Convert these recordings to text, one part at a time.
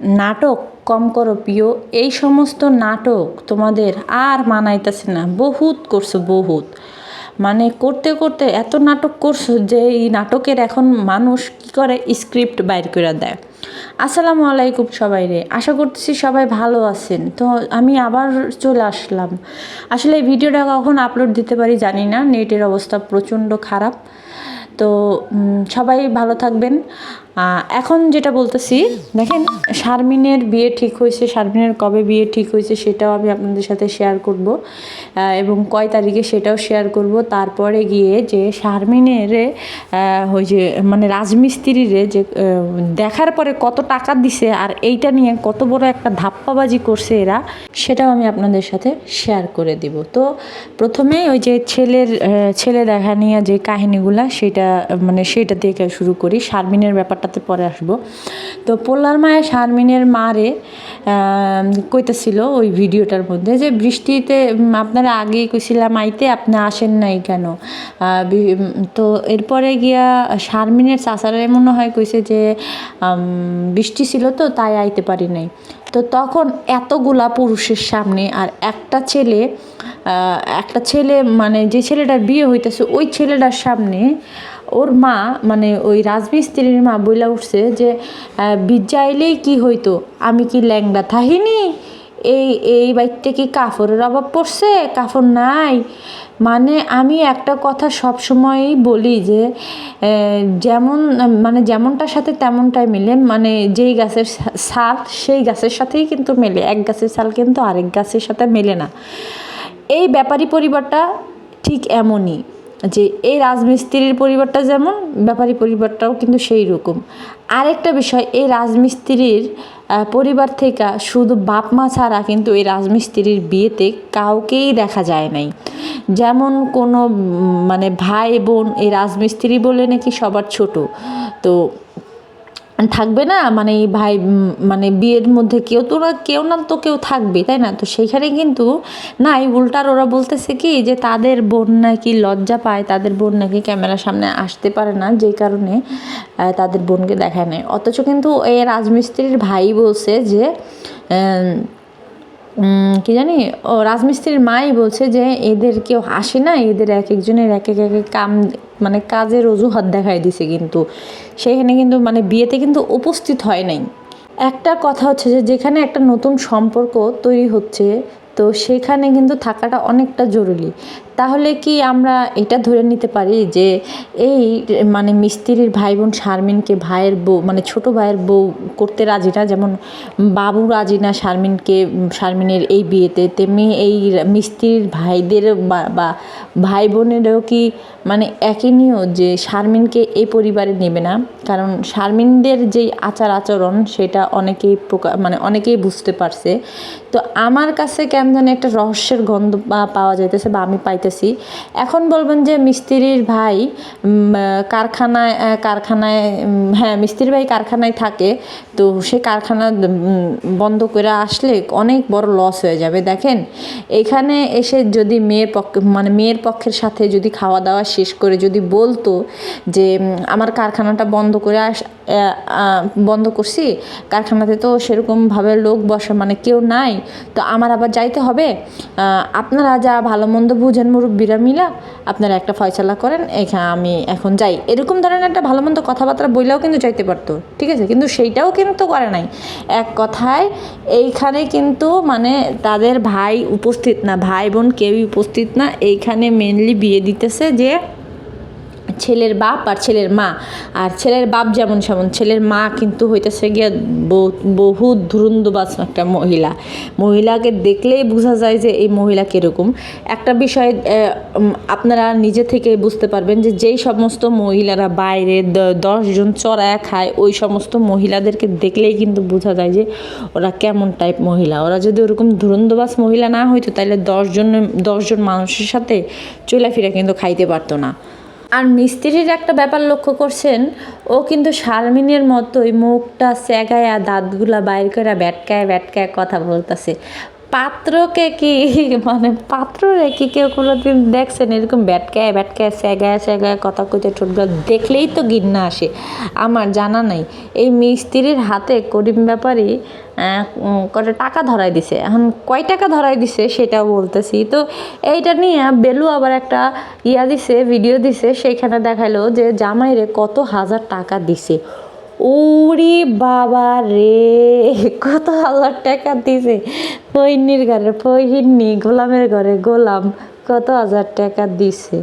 নাটক কম করো প্রিয়। এই সমস্ত নাটক তোমাদের আর মানাইতেছে না। বহুত করছ, বহুত। মানে করতে করতে এত নাটক করছ যে এই নাটকের এখন মানুষ কি করে? স্ক্রিপ্ট বাইর করে দেয়। আসসালামু আলাইকুম সবাই রে। আশা করতেছি সবাই ভালো আছেন। তো আমি আবার চলে আসলাম। আসলে এই ভিডিওটা কখন আপলোড দিতে পারি জানি না। নেটের অবস্থা প্রচণ্ড খারাপ। তো সবাই ভালো থাকবেন। এখন যেটা বলতেছি, দেখেন, শারমিনের বিয়ে ঠিক হয়েছে, শারমিনের কবে বিয়ে ঠিক হয়েছে সেটাও আমি আপনাদের সাথে শেয়ার করব এবং কয় তারিখে সেটাও শেয়ার করব। তারপরে গিয়ে যে শারমিনের ওই যে মানে রাজমিস্ত্রিরে যে দেখার পরে কত টাকা দিছে আর এইটা নিয়ে কত বড় একটা ধাপ্পাবাজি করছে এরা, সেটাও আমি আপনাদের সাথে শেয়ার করে দিব। তো প্রথমে ওই যে ছেলের ছেলে দেখা নিয়ে যে কাহিনীগুলা, সেটা মানে সেটা থেকে শুরু করি। শারমিনের ব্যাপারটাতে পরে আসব। তো পোল্লার মায়ের শারমিনের মারে কইতেছিল ওই ভিডিওটার মধ্যে যে বৃষ্টিতে আপনারা আগে কইছিলাম আইতে আপনি আসেন নাই কেন? তো এরপরে গিয়া শারমিনের চাচারা মনে হয় কইছে যে বৃষ্টি ছিল তো তাই আইতে পারি নাই। তো তখন এতগুলা পুরুষের সামনে আর একটা ছেলে একটা ছেলে মানে যে ছেলেটার বিয়ে হইতেছে, ওই ছেলেটার সামনে ওর মা মানে ওই রাজমিস্ত্রির মা বইলা উঠছে যে বিজ্জা এলেই কি হইতো? আমি কি ল্যাংড়া থাহিনি এই এই বাড়িতে কি কাপড়ের অভাব পড়ছে? কাপড় নাই? মানে আমি একটা কথা সব সময়ই বলি যে যেমন মানে যেমনটার সাথে তেমনটাই মিলে। মানে যেই গাছের সা- ছাল সেই গাছের সাথেই কিন্তু মেলে। এক গাছের ছাল কিন্তু আরেক গাছের সাথে মেলে না। এই ব্যাপারী পরিবারটা ঠিক এমনই। যে এই রাজমিস্ত্রির পরিবারটা যেমন, ব্যাপারী পরিবারটাও কিন্তু সেই রকম আরেকটা বিষয়, এই রাজমিস্ত্রির পরিবার থেকে শুধু বাপ মা ছাড়া কিন্তু এই রাজমিস্ত্রির বিয়েতে কাউকেই দেখা যায় নাই। যেমন কোনো মানে ভাই বোন এই রাজমিস্ত্রি বলে নাকি সবার ছোট। তো থাকবে না? মানে ভাই মানে বিয়ের মধ্যে কেউ তো ওরা কেউ না তো কেউ থাকবে তাই না? তো সেইখানে কিন্তু না, এই উল্টার ওরা বলতেছে কি যে তাদের বোন নাকি লজ্জা পায়, তাদের বোন নাকি ক্যামেরার সামনে আসতে পারে না যে কারণে তাদের বোনকে দেখায় নেয় অথচ কিন্তু এই রাজমিস্ত্রির ভাই বলছে যে কি জানি, ও রাজমিস্ত্রির মাই বলছে যে এদের কেউ আসে না এদের এক একজনের এক এক এক কাম মানে কাজের অজুহাত দেখাই দিছে কিন্তু। সেখানে কিন্তু মানে বিয়েতে কিন্তু উপস্থিত হয় নাই। একটা কথা হচ্ছে যে, যেখানে একটা নতুন সম্পর্ক তৈরি হচ্ছে, তো সেখানে কিন্তু থাকাটা অনেকটা জরুরি। তাহলে কি আমরা এটা ধরে নিতে পারি যে এই মানে মিস্ত্রির ভাই বোন শারমিনকে ভাইয়ের বউ মানে ছোট ভাইয়ের বউ করতে রাজি না? যেমন বাবু রাজি না শারমিনকে, শারমিনের এই বিয়েতে, তেমনি এই মিস্ত্রির ভাইদের বা বা ভাই বোনেরও কি মানে একই নিয়ম যে শারমিনকে এই পরিবারে নেবে না? কারণ শারমিনদের যেই আচার আচরণ, সেটা অনেকেই প্রকা মানে অনেকেই বুঝতে পারছে। তো আমার কাছে কেমন জানি একটা রহস্যের গন্ধ পা- পাওয়া যাইতেছে বা আমি পাইতেছি এখন বলবেন যে মিস্ত্রির ভাই কারখানায় কারখানায় হ্যাঁ মিস্ত্রির ভাই কারখানায় থাকে, তো সে কারখানা বন্ধ করে আসলে অনেক বড় লস হয়ে যাবে। দেখেন, এখানে এসে যদি মেয়ের পক্ষে মানে মেয়ের পক্ষের সাথে যদি খাওয়া দাওয়া শেষ করে যদি বলতো যে আমার কারখানাটা বন্ধ করে আস বন্ধ করছি, কারখানাতে তো সেরকমভাবে লোক বসে মানে কেউ নাই, তো আমার আবার যাইতে হবে? আপনারা যা ভালো মন্দ বুঝেন মুরব্বীরা মিলা, আপনারা একটা ফয়সালা করেন এখানে আমি এখন যাই। এরকম ধরনের একটা ভালো মন্দ কথাবার্তা বইলেও কিন্তু চাইতে পারতো, ঠিক আছে? কিন্তু সেইটাও কিন্তু করে নাই। এক কথায়, এইখানে কিন্তু মানে তাদের ভাই উপস্থিত না, ভাই বোন কেউই উপস্থিত না। এইখানে মেনলি বিয়ে দিতেছে যে ছেলের বাপ আর ছেলের মা। আর ছেলের বাপ যেমন সেমন, ছেলের মা কিন্তু হইতেছে গিয়া বহু- ধুরন্ধবাজ একটা মহিলা। মহিলাকে দেখলেই বোঝা যায় যে এই মহিলা কীরকম। একটা বিষয় আপনারা নিজে থেকে বুঝতে পারবেন যে যেই সমস্ত মহিলারা বাইরে দশজন চড়ায় খায়, ওই সমস্ত মহিলাদেরকে দেখলেই কিন্তু বোঝা যায় যে ওরা কেমন টাইপ মহিলা। ওরা যদি ওরকম ধুরন্ধবাজ মহিলা না হইতো তাহলে দশজন দশজন মানুষের সাথে চলাফেরা কিন্তু খাইতে পারতো না। আর মিস্ত্রির একটা ব্যাপার লক্ষ্য করছেন, ও কিন্তু শারমিনের মতোই মুখটা স্যাগায়া দাঁতগুলা বাইর করে ব্যাটকায় ব্যাটকায় কথা বলতেছে। পাত্রকে কি মানে পাত্ররে কি কেউ কোনোদিন দেখছেন? এরকম ব্যাটকায় ব্যাটকায় স্যাগায় স্যাগায় কথা কইতে ঠোঁটগুলো দেখলেই তো গিন্না আসে। আমার জানা নাই। এই মিস্ত্রির হাতে করিম ব্যাপারী কটা টাকা ধরাই দিছে। এখন কয় টাকা ধরাই দিছে সেটাও বলতেছি। তো এইটা নিয়ে বেলু আবার একটা ইয়া দিছে ভিডিও দিছে, সেইখানে দেখাইলো যে জামাইরে কত হাজার টাকা দিছে। ওরে বাবা রে, কত হাজার টাকা দিছে। ফইনির ঘরে ফইহিন্নি গোলামের ঘরে, গোলাম, কত হাজার টাকা দিছে।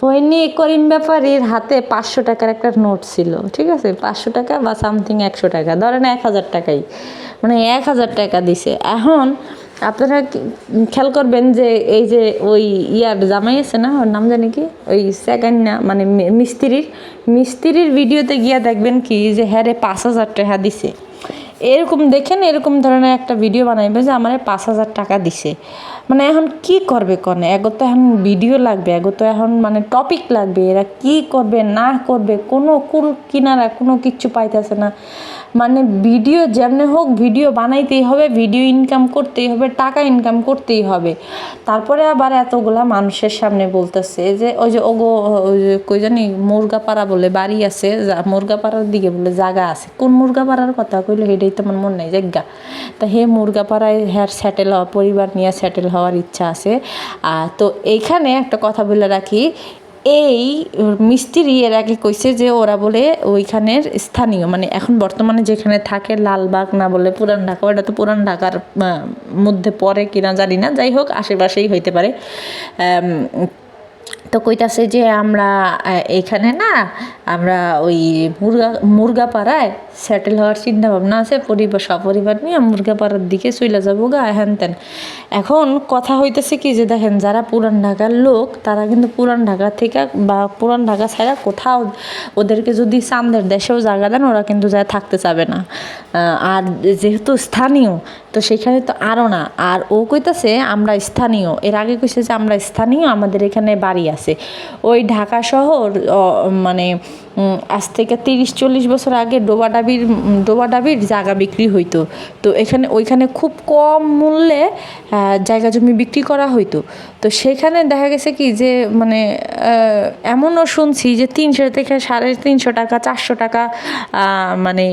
ফইনি করিম ব্যাপারীর হাতে পাঁচশো টাকার একটা নোট ছিল, ঠিক আছে? পাঁচশো টাকা বা সামথিং একশো টাকা, ধরেন এক হাজার টাকাই। মানে এক হাজার টাকা দিছে। এখন আপনারা খেয়াল করবেন যে এই যে ওই ইয়ার জামাই আছে না, ওর নাম জানি কি? ওই সেকেন্ড না মানে মিস্ত্রির মিস্ত্রির ভিডিওতে গিয়া দেখবেন কি যে হ্যাঁ রে পাঁচ হাজার টাকা দিছে। এরকম দেখেন, এরকম ধরনের একটা ভিডিও বানাইবে যে আমার পাঁচ হাজার টাকা দিছে। মানে এখন কি করবে কনে? এগো তো এখন ভিডিও লাগবে, এগো তো এখন মানে টপিক লাগবে, এরা কি করবে, না করবে, কোনো কুল কিনারা কোনো কিচ্ছু পাইতেছে না। মানে ভিডিও যেমনি হোক ভিডিও বানাইতেই হবে ভিডিও ইনকাম করতেই হবে, টাকা ইনকাম করতেই হবে। তারপরে আবার এতগুলা মানুষের সামনে বলতেছে যে, ওই যে ওগো, ওই যে কই জানি মুরগাপাড়া বলে বাড়ি আছে মুরগাপাড়ার দিকে বলে জায়গা আছে। কোন মুরগাপাড়ার কথা কইলো? সেটাই তো মনে নাই জায়গা তা হে মুরগাপাড়ায় হ্যার সেটেল হওয়া, পরিবার নিয়ে সেটেল হওয়ার ইচ্ছা আছে। তো এইখানে একটা কথা বলে রাখি এই মিস্ত্রি এর আগে কইছে যে ওরা বলে ওইখানের স্থানীয় মানে এখন বর্তমানে যেখানে থাকে লালবাগ না বলে পুরান ঢাকা, ওটা তো পুরান ঢাকার মধ্যে পড়ে কিনা জানি না, যাই হোক, আশেপাশেই হইতে পারে। তো কইতাছে যে আমরা এখানে না, আমরা ওই মুরগা, মুরগাপাড়ায় সেটেল হওয়ার চিন্তা ভাবনা আছে, পরিবার, সপরিবার নিয়ে মুরগাপাড়ার দিকে চলে যাব গা, হ্যান ত্যান। এখন কথা হইতেছে কি যে দেখেন, যারা পুরান ঢাকার লোক, তারা কিন্তু পুরান ঢাকা থেকে বা পুরান ঢাকা ছাড়া কোথাও ওদেরকে যদি চান্দের দেশেও জায়গা দেন, ওরা কিন্তু যায় থাকতে চাবে না। আর যেহেতু স্থানীয়, তো সেখানে তো আরও না। আর ও কইতাছে, আমরা স্থানীয়। এর আগে কইছে যে, আমরা স্থানীয়, আমাদের এখানে বাড়ি আছে। ওই ঢাকা শহর মানে আজ থেকে তিরিশ, চল্লিশ বছর আগে ডোবাডাবির ডোবাডাবির জায়গা বিক্রি হইতো। তো এখানে, ওইখানে খুব কম মূল্যে জায়গা জমি বিক্রি করা হইতো। তো সেখানে দেখা গেছে কি যে মানে এমনও শুনছি যে তিনশো থেকে সাড়ে তিনশো টাকা, চারশো টাকা মানে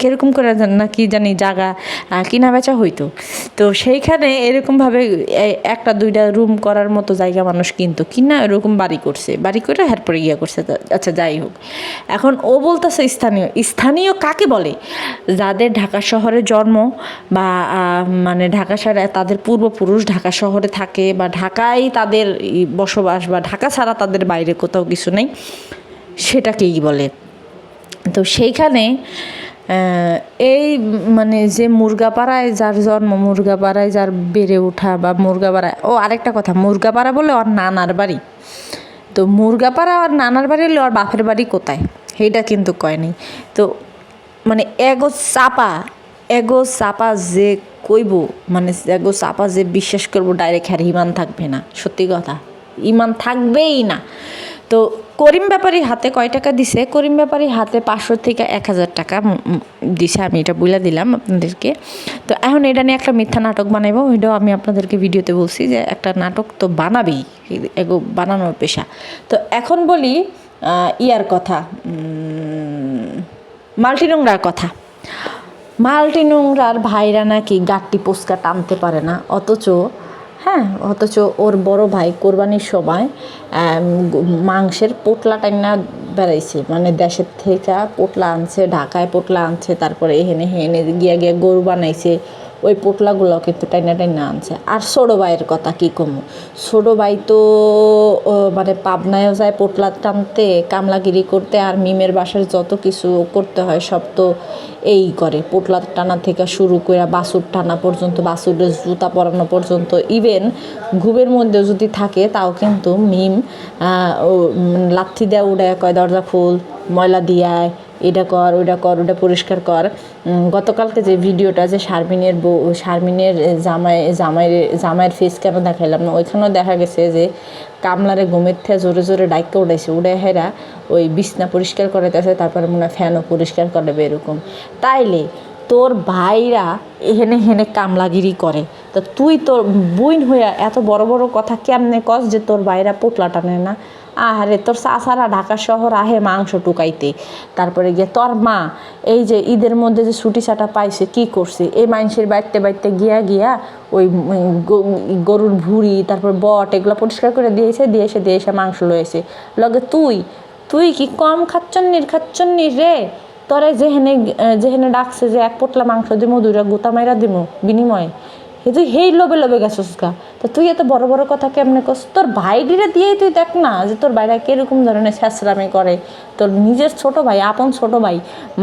কীরকম করে না কি জানি জায়গা কিনা বেচা হইতো। তো সেইখানে এরকমভাবে একটা, দুইটা রুম করার মতো জায়গা মানুষ কিনতো। কিনা এরকম বাড়ি করছে। বাড়ি করে এরপরে ইয়ে করছে। আচ্ছা যাই হোক। এখন ও বলতেছে স্থানীয়। স্থানীয় কাকে বলে? যাদের ঢাকা শহরে জন্ম বা মানে ঢাকা শহরে, তাদের পূর্বপুরুষ ঢাকা শহরে থাকে বা ঢাকায় তাদের বসবাস বা ঢাকা ছাড়া তাদের বাইরে কোথাও কিছু নেই, সেটাকেই বলে। তো সেইখানে এই মানে যে মুরগাপাড়ায় যার জন্ম, মুরগাপাড়ায় যার বেড়ে ওঠা বা মুরগাপাড়ায়, ও আরেকটা কথা, মুরগাপাড়া বলে ওর নানার বাড়ি। তো মুরগাপাড়া আর নানার বাড়ি হলে আর বাপের বাড়ি কোথায়? সেইটা কিন্তু কয়নি তো মানে এগো চাপা এগো চাপা যে কইব মানে এগো চাপা যে বিশ্বাস করব ডাইরেক্ট হ্যার ইমান থাকবে না। সত্যি কথা, ইমান থাকবেই না। তো করিম ব্যাপারী হাতে কয় টাকা দিছে? করিম ব্যাপারী হাতে পাঁচশো থেকে এক হাজার টাকা দিছে। আমি এটা বলে দিলাম আপনাদেরকে। তো এখন এটা নিয়ে একটা মিথ্যা নাটক বানাইবো। ওইটাও আমি আপনাদেরকে ভিডিওতে বলছি যে একটা নাটক তো বানাবেই, এগো বানানোর পেশা। তো এখন বলি ইয়ার কথা মাল্টি নোংরার কথা। মাল্টি নোংরার ভাইরা নাকি গাট্টি পোস্কা টানতে পারে না, অথচ হ্যাঁ অথচ ওর বড় ভাই কোরবানির সময় মাংসের পোটলা টাইনা বেড়াইছে। মানে দেশের থেকে পোটলা আনছে, ঢাকায় পোটলা আনছে, তারপরে এহেনে হেনে গিয়া গিয়া গরু বানাইছে। ওই পোটলাগুলো কিন্তু টাইনা টাইনা আনছে। আর ছোটো ভাইয়ের কথা কী কমু? ছোটো ভাই তো মানে পাবনায়ও যায় পোটলা টানতে, কামলাগিরি করতে, আর মিমের বাসার যত কিছু করতে হয় সব তো এই করে। পোটলা টানা থেকে শুরু করে বাসুর টানা পর্যন্ত, বাসুরের জুতা পরানো পর্যন্ত ইভেন ঘুমের মধ্যে যদি থাকে, তাও কিন্তু মিম লাথি দেয় উড়ায়, কয় দরজা ফুল ময়লা দিয়ায় এটা কর, ওইটা কর ওটা পরিষ্কার কর। গতকালকে যে ভিডিওটা যে শারমিনের বউ, শারমিনের জামাই জামাইয়ের জামাইয়ের ফেস কেন দেখাইলাম না, ওইখানেও দেখা গেছে যে কামলারে ঘুমের থেকে জোরে জোরে ডাইকে উড়াইছে উড়ে হেরা ওই বিছনা পরিষ্কার করাইতেছে, তারপরে মনে হয় ফ্যানও পরিষ্কার করবে এরকম। তাইলে তোর ভাইরা এহেনে হেনে কামলাগিরি করে। তো তুই তোর বইন হইয়া এত বড় বড় কথা কেমনে কস যে তোর বাইরা পোটলা টানে না? আহারে, তোর চাচারা ঢাকা শহর আহে মাংস টুকাইতে তারপরে গিয়ে তোর মা, এই যে ঈদের মধ্যে যে ছুটি ছাটা পাইছে, কি করছে? এই মানুষের বাড়িতে বাড়িতে গিয়া গিয়া ওই গরুর ভুড়ি, তারপর বট, এগুলো পরিষ্কার করে দিয়েছে, দিয়ে এসে দিয়ে এসে মাংস লয়েছে লগে তুই তুই কি কম খাচ্ছন্নির খাচ্ছন্নির রে? তোরে যেহেনে যেহেনে ডাকছে যে এক পোটলা মাংস দিমু, দুইটা গোতা মাইরা দিমু, বিনিময়ে। তুই হেই লোভে লোভে গেছস গা। তো তুই এত বড় বড় কথা কেমনে কস? তোর ভাইডিরে দিয়েই তুই দেখ না যে তোর ভাইরা কীরকম ধরনের ছেঁচড়ামি করে। তোর নিজের ছোট ভাই, আপন ছোট ভাই,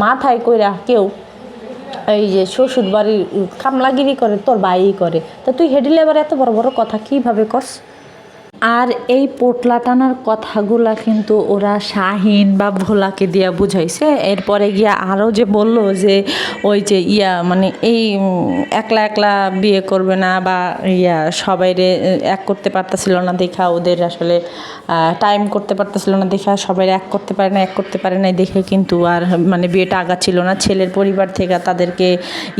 মাথায় কইরা কেউ এই যে শ্বশুর বাড়ির কামলাগিরি করে, তোর ভাই করে। তা তুই হেডিলে এবার এত বড় বড় কথা কীভাবে কস? আর এই পোটলা টানার কথাগুলা কিন্তু ওরা শাহিন বা ভোলাকে দিয়া বুঝাইছে। এরপরে গিয়া আরও যে বলল যে, ওই যে ইয়া মানে এই একলা একলা বিয়ে করবে না বা ইয়া সবাইরে এক করতে পারতেছিল না দেখা ওদের আসলে টাইম করতে পারতেছিল না দেখা, সবাই এক করতে পারে না, এক করতে পারে না দেখে কিন্তু আর মানে বিয়েটা আগাচ্ছিল না। ছেলের পরিবার থেকে তাদেরকে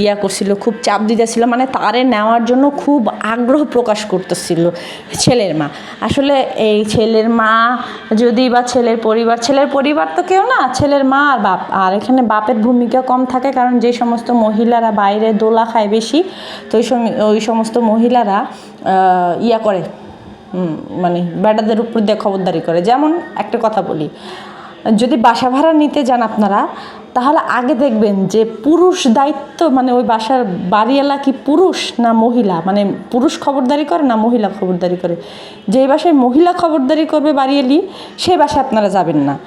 ইয়া করছিল, খুব চাপ দিতেছিল মানে তারে নেওয়ার জন্য খুব আগ্রহ প্রকাশ করতেছিল ছেলের মা। আসলে এই ছেলের মা যদি বা ছেলের পরিবার ছেলের পরিবার তো কেউ না, ছেলের মা আর বাপ। আর এখানে বাপের ভূমিকা কম থাকে কারণ যে সমস্ত মহিলারা বাইরে দোলা খায় বেশি, তো ওই ওই সমস্ত মহিলারা ইয়া করে মানে বেটাদের উপর দিয়ে খবরদারি করে। যেমন একটা কথা বলি, যদি বাসা ভাড়া নিতে যান আপনারা তাহলে আগে দেখবেন যে পুরুষ দায়িত্ব মানে ওই বাসার বাড়িওয়ালা কি পুরুষ না মহিলা? মানে পুরুষ খবরদারি করে না মহিলা খবরদারি করে? যেই বাসায় মহিলা খবরদারি করবে বাড়িয়ালি সেই বাসায় আপনারা যাবেন না।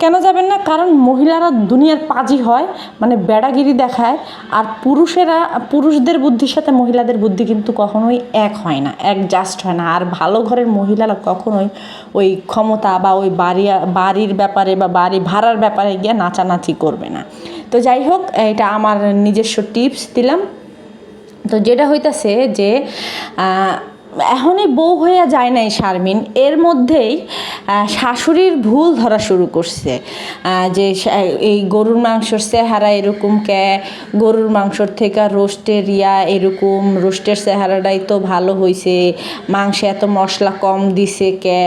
কেন যাবেন না? কারণ মহিলারা দুনিয়ার পাজি হয় মানে বেড়াগিরি দেখায়, আর পুরুষেরা, পুরুষদের বুদ্ধির সাথে মহিলাদের বুদ্ধি কিন্তু কখনোই এক হয় না, এক জাস্ট হয় না। আর ভালো ঘরের মহিলারা কখনোই ওই ক্ষমতা বা ওই বাড়ি, বাড়ির ব্যাপারে বা বাড়ি ভাড়ার ব্যাপারে গিয়ে নাচানাচি করবে না। তো যাই হোক, এটা আমার নিজস্ব টিপস দিলাম। তো যেটা হইতাছে যে এখনই বউ হইয়া যায় নাই শারমিন। এর মধ্যেই শাশুড়ির ভুল ধরা শুরু করছে। যে এই গরুর মাংসর চেহারা এরকম কে? গরুর মাংসর থেকে রোস্টের ইয়া এরকম, রোস্টের চেহারাটাই তো ভালো হইছে। মাংসে এত মশলা কম দিছে কে?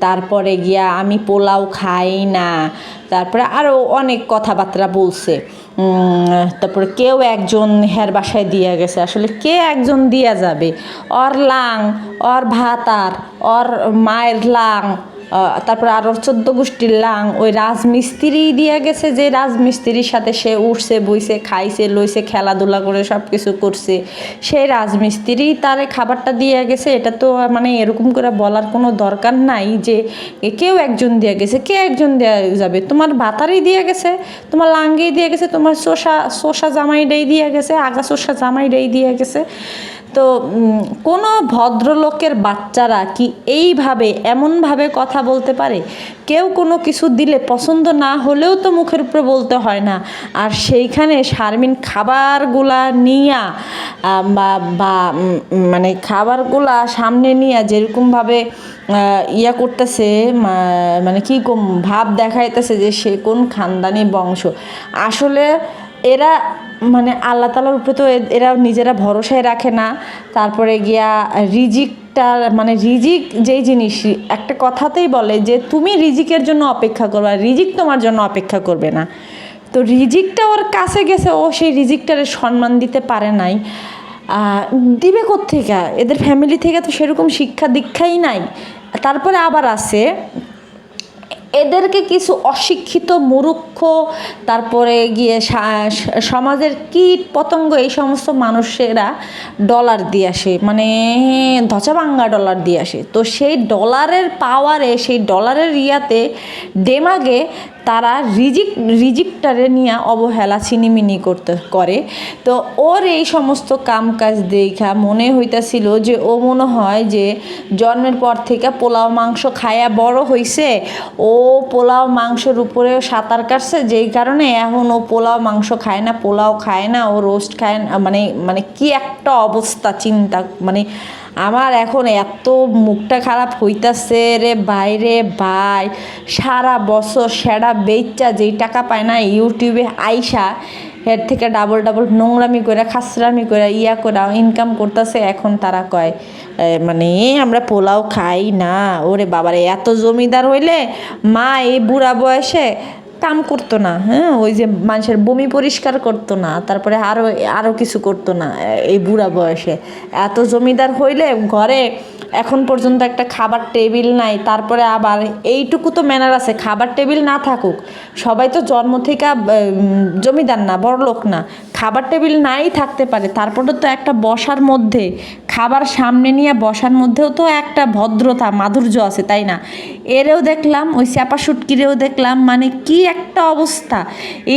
তারপরে গিয়া আমি পোলাও খাই না। তারপরে আরও অনেক কথাবার্তা বলছে। তারপরে কেউ একজন হের বাসায় দিয়ে গেছে। আসলে কে একজন দিয়া যাবে? অর লাং, অর ভাতার, অর মায়ের লাং তারপরে আরও চোদ্দ গোষ্ঠীর লাং, ওই রাজমিস্ত্রি দিয়া গেছে যে রাজমিস্ত্রির সাথে সে উঠছে, বইছে, খাইছে, লইছে, খেলাধুলা করে সব কিছু করছে। সেই রাজমিস্ত্রি তারে খাবারটা দিয়ে গেছে, এটা তো মানে এরকম করে বলার কোনো দরকার নাই যে কেউ একজন দিয়ে গেছে, কে একজন দেওয়া যাবে? তোমার ভাতারই দিয়ে গেছে, তোমার লাঙ্গেই দিয়ে গেছে, তোমার শোষা শোষা জামাইটাই দিয়ে গেছে, আগা শোষা জামাইটাই দিয়ে গেছে। তো কোনো ভদ্রলোকের বাচ্চারা কি এইভাবে, এমনভাবে কথা বলতে পারে? কেউ কোনো কিছু দিলে পছন্দ না হলেও তো মুখের উপরে বলতে হয় না। আর সেইখানে শারমিন খাবারগুলা নিয়া বা মানে খাবারগুলা সামনে নিয়ে যেরকমভাবে ইয়া করতেছে মানে কি ভাব দেখাইতেছে যে সে কোন খানদানি বংশ। আসলে এরা মানে আল্লাহ তালার উপরে তো এরা নিজেরা ভরসায় রাখে না। তারপরে গিয়া রিজিকটা মানে রিজিক যেই জিনিস, একটা কথাতেই বলে যে তুমি রিজিকের জন্য অপেক্ষা করবে আর রিজিক তোমার জন্য অপেক্ষা করবে না। তো রিজিকটা ওর কাছে গেছে, ও সেই রিজিকটারে সম্মান দিতে পারে নাই। দিবে কোত্থেকে? এদের ফ্যামিলি থেকে তো সেরকম শিক্ষা দীক্ষাই নাই। তারপরে আবার আছে এদেরকে কিছু অশিক্ষিত মুরুক্ষ তারপরে গিয়ে সমাজের কীট পতঙ্গ, এই সমস্ত মানুষেরা ডলার দিয়ে আসে। মানে ধচাভাঙ্গা ডলার দিয়ে আসে। তো সেই ডলারের পাওয়ারে সেই ডলারের ইয়াতে ডেমাগে তারা রিজিক, রিজিকটারে নিয়ে অবহেলা, ছিনিমিনি করতে, করে। তো ওর এই সমস্ত কাম কাজ দেখা মনে হইতাছিল যে, ও মনে হয় যে, জন্মের পর থেকে পোলাও, মাংস খায়া বড় হইছে। ও পোলাও, মাংসের উপরে সাঁতার কাটছে, যেই কারণে এখন ও পোলাও, মাংস খায় না, পোলাও খায় না, ও রোস্ট খায় না মানে মানে কি একটা অবস্থা, চিন্তা মানে আমার এখন এত মুখটা খারাপ হইতাছে রে বাইরে ভাই। সারা বছর সেরা বেচা যেই টাকা পায় না, ইউটিউবে আইসা এর থেকে ডাবল ডাবল নোংরামি করে, খাসরামি করে, ইয়া করে ইনকাম করতেছে, এখন তারা কয় মানে আমরা পোলাও খাই না। ওরে বাবারে, এত জমিদার হইলে মা এই বুড়া বয়সে কাম করতো না হ্যাঁ? ওই যে মানুষের বমি পরিষ্কার করতো না, তারপরে আরও আরও কিছু করতো না এই বুড়া বয়সে। এত জমিদার হইলে ঘরে এখন পর্যন্ত একটা খাবার টেবিল নাই, তারপরে আবার এইটুকু তো ম্যানার আছে, খাবার টেবিল না থাকুক। সবাই তো জন্ম থেকে জমিদার না বড় লোক না। খাবার টেবিল নাই থাকতে পারে, তারপরে তো একটা বসার মধ্যে খাবার সামনে নিয়ে বসার মধ্যেও তো একটা ভদ্রতা, মাধুর্য আছে, তাই না? এরেও দেখলাম, ওই স্যাপা শুটকিরেও দেখলাম মানে কি একটা অবস্থা।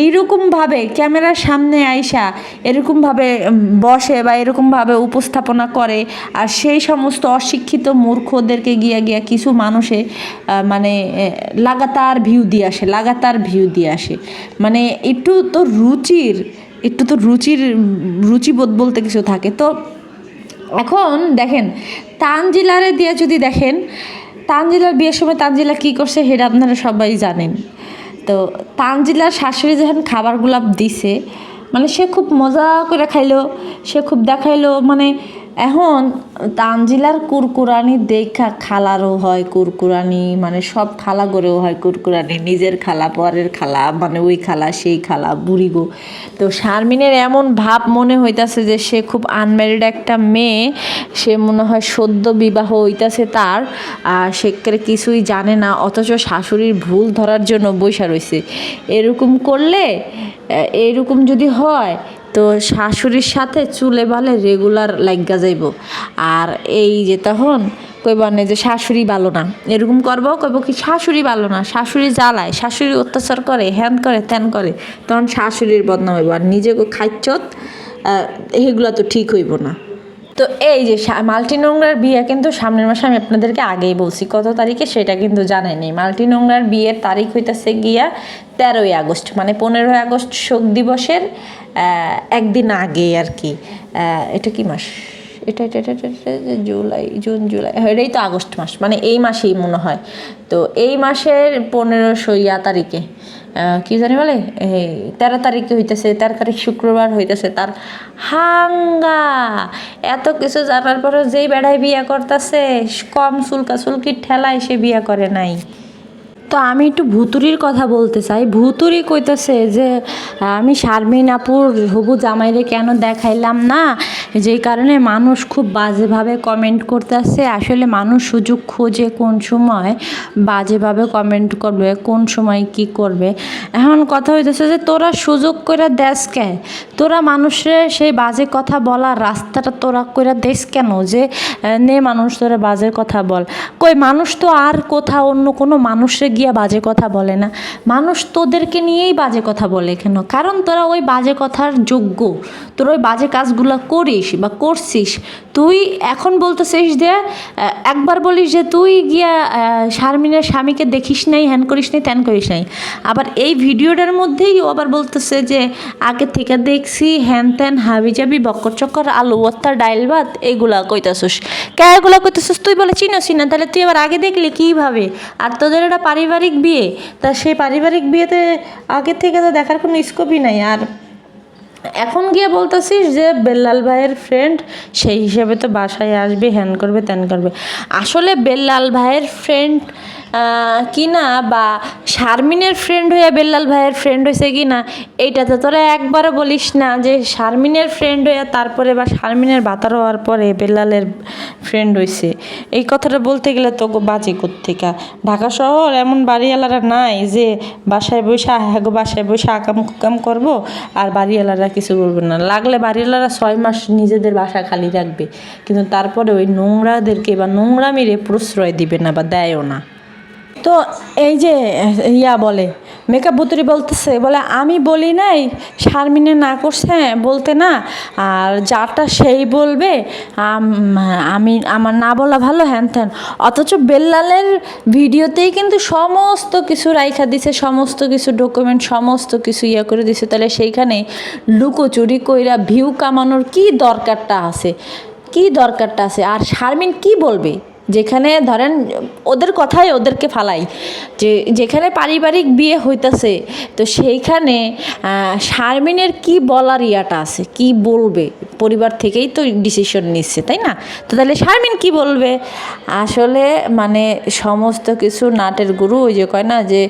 এইরকমভাবে ক্যামেরার সামনে আইসা এরকমভাবে বসে বা এরকমভাবে উপস্থাপনা করে, আর সেই সমস্ত অশিক্ষিত মূর্খদেরকে গিয়া গিয়া কিছু মানুষে মানে লাগাতার ভিউ দিয়ে আসে, লাগাতার ভিউ দিয়ে আসে। মানে একটু তো রুচির, একটু তো রুচির রুচিবোধ বলতে কিছু থাকে। তো এখন দেখেন, তানজিলারে দিয়ে যদি দেখেন, তানজিলার বিয়ের সময় তানজিলা কী করছে সেটা আপনারা সবাই জানেন। তো তানজিলার শাশুড়ি যখন খাবারগুলা দিছে মানে সে খুব মজা করে খাইলো, সে খুব দেখাইলো মানে এখন তানজিলার কুরকুরানি দেখা খালারও হয় কুরকুরানি মানে সব খালা করেও হয় কুরকুরানি। নিজের খালা, পরের খালা মানে ওই খালা, সেই খালা বুড়ি গো তো শারমিনের এমন ভাব মনে হইতাছে যে সে খুব আনম্যারিড একটা মেয়ে, সে মনে হয় সদ্য বিবাহ হইতাছে তার সে কিছুই জানে না, অথচ শাশুড়ির ভুল ধরার জন্য বৈশা রয়েছে এরকম করলে এরকম যদি হয় তো শাশুড়ির সাথে চুলে বালে রেগুলার লাগ্যা যাইব। আর এই যে তখন কইব না যে শাশুড়ি ভালো না। এরকম করব, কইব কি শাশুড়ি ভালো না, শাশুড়ি জ্বালায়, শাশুড়ি অত্যাচার করে হ্যান করে ত্যান করে, তখন শাশুড়ির বদনাম হইব। আর নিজেকে খাইচত এগুলো তো ঠিক হইব না। তো এই যে মাল্টি নোংরার বিয়ে কিন্তু সামনের মাসে আমি আপনাদেরকে আগেই বলছি। কত তারিখে সেটা কিন্তু জানাইনি মাল্টি নোংরার বিয়ের তারিখ হইতেছে গিয়া তেরোই আগস্ট মানে পনেরোই আগস্ট শোক দিবসের একদিন আগে আর কি। এটা কি মাস? এটা এটা এটা এটা জুলাই জুন জুলাই হ্যাঁ, এটাই তো আগস্ট মাস মানে এই মাসেই মনে হয়। তো এই মাসের পনেরোশো ইয়া তারিখে কি জানি বলে এই তেরো তারিখে হইতেছে তেরো তারিখ শুক্রবার হইতেছে তার হাঙ্গা। এত কিছু জানার পরেও যেই বেড়ায় বিয়ে করতেছে কম চুলকা চুলকির ঠেলায় সে বিয়ে করে নাই। তো আমি একটু ভুতুরির কথা বলতে চাই। ভুতুরি কইতেছে যে, আমি শারমিন আপুর হবু জামাইরে কেন দেখাইলাম না? যেই কারণে মানুষ খুব বাজেভাবে কমেন্ট করতেছে। আসলে মানুষ সুযোগ খোঁজে কোন সময় বাজেভাবে কমেন্ট করবে, কোন সময় কি করবে। এখন কথা হইতেছে যে, তোরা সুযোগ করে দেশ কে? তোরা মানুষের সেই বাজে কথা বলার রাস্তাটা তোরা করে দেশ কেন? যে নে মানুষ তোরা বাজে কথা বল। কই, মানুষ তো আর কোথাও অন্য কোনো মানুষে গিয়া বাজে কথা বলে না। মানুষ তোদেরকে নিয়েই বাজে কথা বলে কেন? কারণ তোরা ওই বাজে কথার যোগ্য। তোরা ওই বাজে কাজগুলো করিস বা করছিস। তুই এখন বলতেছিস যে একবার বলিস যে, তুই গিয়া শারমিনের স্বামীকে দেখিস নাই, হ্যান করিস নাই, ত্যান করিস নাই। আবার এই ভিডিওটার মধ্যেই ও আবার বলতেছে যে, আগে থেকে দেখছি হ্যান ত্যান হাবি যাবি বক্কর চক্কর, আলু ভর্তা, ডাইল ভাত, এগুলা কইতাছিস। কে এগুলা কইতাছিস? তুই বলে চিনসি না তাহলে তুই আবার আগে দেখলি কীভাবে? আর তোদের এটা পারিবারিক বিয়ে? তা সেই পারিবারিক বিয়েতে আগে থেকে তো দেখার কোনো স্কোপই নাই। আর এখন গিয়ে বলতেছিস যে বেল্লাল ভাইয়ের ফ্রেন্ড সেই হিসেবে তো বাসায় আসবে হ্যান করবে, ত্যান করবে। আসলে বেল্লাল ভাইয়ের ফ্রেন্ড কি না বা শারমিনের ফ্রেন্ড হয়ে বেল্লাল ভাইয়ের ফ্রেন্ড হয়েছে কি না এইটা তো তোরা একবারও বলিস না যে শারমিনের ফ্রেন্ড হয়ে তারপরে বা শারমিনের বাতার হওয়ার পরে বেল্লালের ফ্রেন্ড হয়েছে এই কথাটা বলতে গেলে তো বাজে কোত্থেকা? ঢাকা শহর এমন বাড়িওয়ালারা নাই যে বাসায় বসে হ্যাঁ গো, বাসায় বসে আকাম কুকাম করব আর বাড়িওয়ালারা কিছু বলবে না। লাগলে বাড়িওয়ালারা ছয় মাস নিজেদের বাসা খালি রাখবে, কিন্তু তারপরে ওই নোংরাদেরকে বা নোংরামিরে প্রশ্রয় দিবে না বা দেয়ও না। তো এই যে, ইয়া বলে মেকআপ বুতুরি বলতেছে, বলে, আমি বলি নাই, শারমিনে না করছে, বলতে না, আর যারটা সেই বলবে, আমি আমার না বলা ভালো, হ্যান ত্যান। অথচ বেল্লালের ভিডিওতেই কিন্তু সমস্ত কিছু রাইখা দিছে, সমস্ত কিছু ডকুমেন্ট সমস্ত কিছু ইয়ে করে দিছে। তাহলে সেইখানে লুকোচুরি কইরা ভিউ কামানোর কি দরকারটা আছে? কি দরকারটা আছে? আর শারমিন কি বলবে? যেখানে ধরেন ওদের কথাই ওদেরকে ফালাই, যে যেখানে পারিবারিক বিয়ে হইতাছে, তো সেইখানে শারমিনের কি বলার ইয়াটা আছে, কি বলবে? পরিবার থেকেই তো ডিসিশন নিচ্ছে, তাই না? তো তাহলে শারমিন কি বলবে? আসলে মানে সমস্ত কিছু নাটের গুরু ওই যে কয় না, যে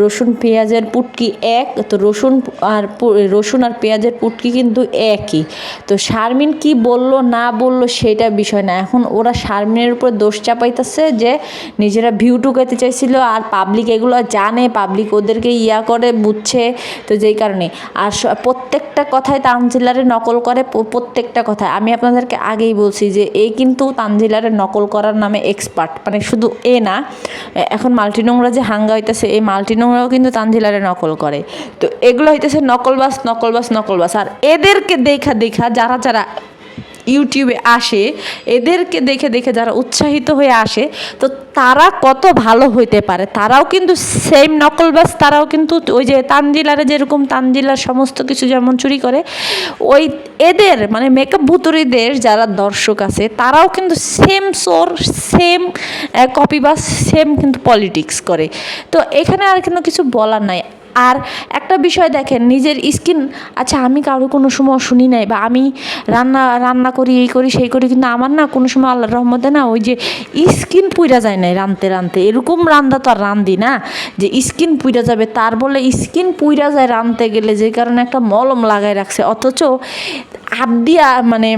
রসুন পেঁয়াজের পুটকি এক, তো রসুন আর রসুন আর পেঁয়াজের পুটকি কিন্তু একই। তো শারমিন কি বলল, না বলল সেটা বিষয় না। এখন ওরা শারমিনের উপর দোষ চাপাইতেছে যে নিজেরা ভিউ টুকাইতে চাইছিল আর পাবলিক এগুলো জানে পাবলিক ওদেরকে ইয়া করে, বুঝছে, তো যেই কারণে। আর প্রত্যেকটা কথায় তানজিলারে নকল করে প্রত্যেকটা কথায় আমি আপনাদেরকে আগেই বলছি যে এই কিন্তু তানজিলারে নকল করার নামে এক্সপার্ট মানে শুধু এ না এখন মাল্টি নোংরা যে হাঙ্গা হইতেছে, এই মাল্টি নোংরাও কিন্তু তানজিলারে নকল করে। তো এগুলো হইতেছে নকলবাস নকলবাস নকলবাস। আর এদেরকে দেখা দেখা যারা যারা ইউটিউবে আসে, এদেরকে দেখে দেখে যারা উৎসাহিত হয়ে আসে, তো তারা কত ভালো হইতে পারে? তারাও কিন্তু সেম নকলবাস তারাও কিন্তু ওই যে তানজিলারে যেরকম তানজিলার সমস্ত কিছু যেমন চুরি করে, ওই এদের মানে মেকআপ ভুতুরিদের যারা দর্শক আছে, তারাও কিন্তু সেম সোর সেম কপি কপিবাস সেম কিন্তু পলিটিক্স করে। তো এখানে আর কিন্তু কিছু বলার নাই। আর একটা বিষয় দেখেন, নিজের স্কিন আচ্ছা আমি কারও কোনো সময় শুনি নাই বা আমি রান্না রান্না করি, এই করি, সেই করি, কিন্তু আমার না কোনো সময় আল্লাহর রহমতে না ওই যে স্কিন পুইরা যায় নাই রানতে রানতে এরকম রান্দা তো আর রান্ধি না, যে স্কিন পুইরা যাবে। তার বলে স্কিন পুইরা যায় রানতে গেলে যে কারণে একটা মলম লাগাই রাখছে। অথচ আবদিয়া মানে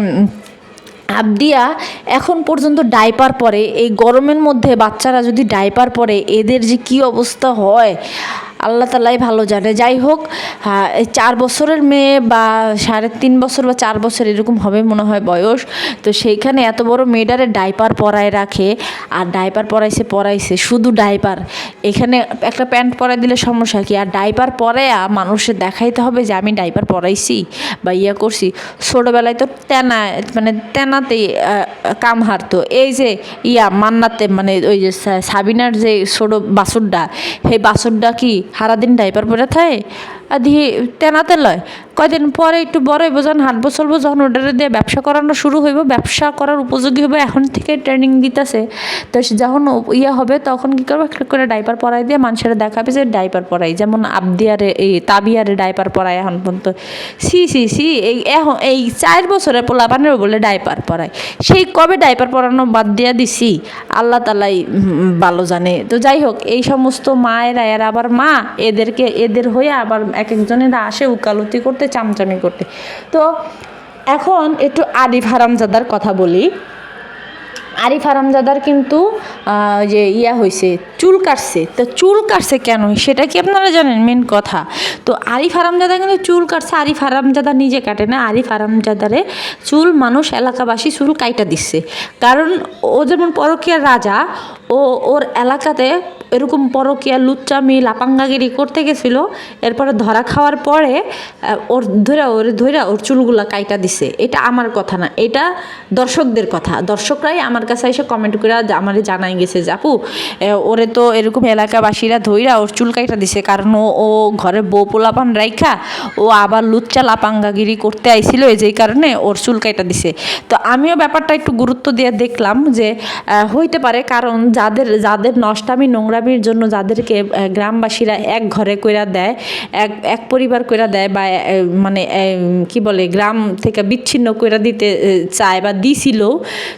আবদিয়া এখন পর্যন্ত ডাইপার পরে। এই গরমের মধ্যে বাচ্চারা যদি ডাইপার পরে, এদের যে কি অবস্থা হয়? আল্লাহ তালাই ভালো জানে। যাই হোক চার বছরের মেয়ে বা সাড়ে তিন বছর বা চার বছর এরকম হবে মনে হয় বয়স। তো সেইখানে এত বড় মেয়েটারে ডাইপার পরায় রাখে, আর ডাইপার পরাইছে পরাইছে, শুধু ডাইপার। এখানে একটা প্যান্ট পরাই দিলে সমস্যা কি? আর ডাইপার পরাইয়া মানুষের দেখাইতে হবে যে, আমি ডাইপার পরাইছি বা ইয়া করছি। ছোটোবেলায় তো তেনা মানে তেনাতেই কাম হারতো। এই যে ইয়া মান্নাতে মানে ওই যে সাবিনার যে ছোটো বাসুরডা, সেই বাসুরডা কি সারাদিন ডাইপার পরে থাকে দিয়ে তেনাতে লয়। কয়দিন পরে একটু বড় হইব যখন হাঁটবো চলবো যখন ওটারে দিয়ে ব্যবসা করানো শুরু হইব, ব্যবসা করার উপযোগী হবে এখন থেকে ট্রেনিং দিতেছে। তো যখন ইয়ে হবে, তখন কী করব? একটা করে ডাইপার পরাই দিয়ে মানুষেরা দেখাবে যে ডাইপার পরাই। যেমন আবদিয়ারে, এই তাবিয়ারে ডাইপার পরায় এখন পর্যন্ত। সি সি সি, এই এখন, এই চার বছরের পোলাপানের বলে ডাইপার পরায়। সেই কবে ডাইপার পরানো বাদ দিয়া দিছি, আল্লাহ তালাই ভালো জানে। তো যাই হোক, এই সমস্ত মায়েরা, এরা আবার মা, এদেরকে, এদের হয়ে আবার এক একজনেরা আসে, উকালতি করতে, চামচামি করতে। তো এখন একটু আরিফ হারামজাদার কথা বলি। আরিফ হারামজাদার কিন্তু যে ইয়া হয়েছে চুল কাটছে। তো চুল কাটছে কেন? সেটা কি আপনারা জানেন? মেন কথা। তো আরিফ হারামজাদা কিন্তু চুল কাটছে, আরিফ হারামজাদা নিজে কাটে না। আরিফ হারামজাদারে চুল মানুষ, এলাকাবাসী চুল কাইটা দিচ্ছে। কারণ ও যেমন পরকীয়ার রাজা, ও ওর এলাকাতে এরকম পরকীয়া, লুচ্চামি, লাপাঙ্গাগিরি করতে গেছিল। এরপরে ধরা খাওয়ার পরে ওর ধরে ওর ধরে ওর চুলগুলা কাইটা দিছে। এটা আমার কথা না, এটা দর্শকদের কথা। দর্শকরাই আমার কাছে এসে কমেন্ট করে আমার জানাই গেছে যে, আপু ওরে তো এরকম এলাকাবাসীরা ধইরা ওর চুল কাইটা দিছে। কারণ ও ঘরে বউ পোলাপান রাইখা, ও আবার লুচ্চা, লাপাঙ্গাগিরি করতে আইছিল যেই কারণে ওর চুল কাইটা দিছে। তো আমিও ব্যাপারটা একটু গুরুত্ব দিয়ে দেখলাম যে হইতে পারে কারণ যাদের যাদের নষ্টামি নোংরামির জন্য যাদেরকে গ্রামবাসীরা এক ঘরে কইরা দেয়, এক এক পরিবার কইরা দেয় বা মানে কি বলে, গ্রাম থেকে বিচ্ছিন্ন কইরা দিতে চায় বা দিছিল,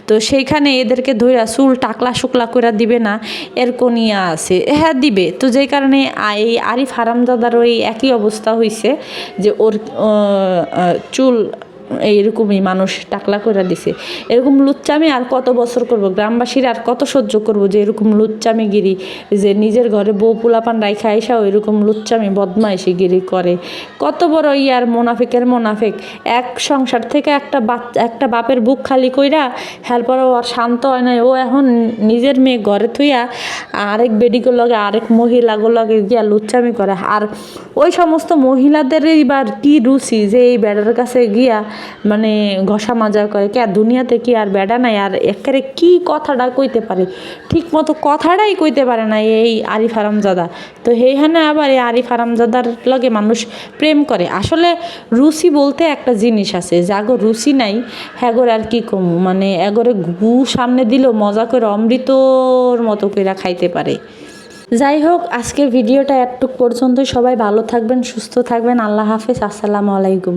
তো সেইখানে এদেরকে ধইরা চুল টাকলা শুকলা কইরা দিবে না, এর কোনিয়া আছে। হ্যাঁ দিবে। তো যেই কারণে এই আরিফ হারামজাদারও এই একই অবস্থা হইছে যে ওর চুল এইরকমই মানুষ টাকলা করে দিছে। এরকম লুচ্চামি আর কত বছর করব? গ্রামবাসীরা আর কত সহ্য করব যে এরকম লুচ্চামিগিরি, যে নিজের ঘরে বউ পোলাপান রাইখা আইসাও এরকম লুচ্চামি, বদমাইশিগিরি করে। কত বড় ইয়ার মোনাফিকের মোনাফিক। এক সংসার থেকে একটা বাচ্চা একটা বাপের বুক খালি কইরা হেল্পর আর শান্ত হয় নাই। ও এখন নিজের মেয়ে ঘরে থুইয়া আরেক বেডিগুলো লগে আরেক মহিলাগুলো লগে গিয়া লুচ্চামি করে। আর ওই সমস্ত মহিলাদেরই বা কি রুচি যে এই বেড়ার কাছে গিয়া মানে ঘষা মাজা করে কে আর দুনিয়াতে কি আর বেডা নাই? আর একেবারে কি কথাটা কইতে পারে? ঠিক মতো কথাটাই কইতে পারে না এই আরিফ হারামজাদা তো সেইখানে আবার এই আরিফ হারামজাদার লগে মানুষ প্রেম করে। আসলে রুচি বলতে একটা জিনিস আছে যাগো রুচি নাই, হ্যাগোর আর কি কম? মানে এগোরে গু সামনে দিল মজা করে অমৃতর মতো কইরা খাইতে পারে। যাই হোক, আজকের ভিডিওটা এতটুক পর্যন্ত সবাই ভালো থাকবেন, সুস্থ থাকবেন। আল্লাহ হাফেজ। আসসালামু আলাইকুম।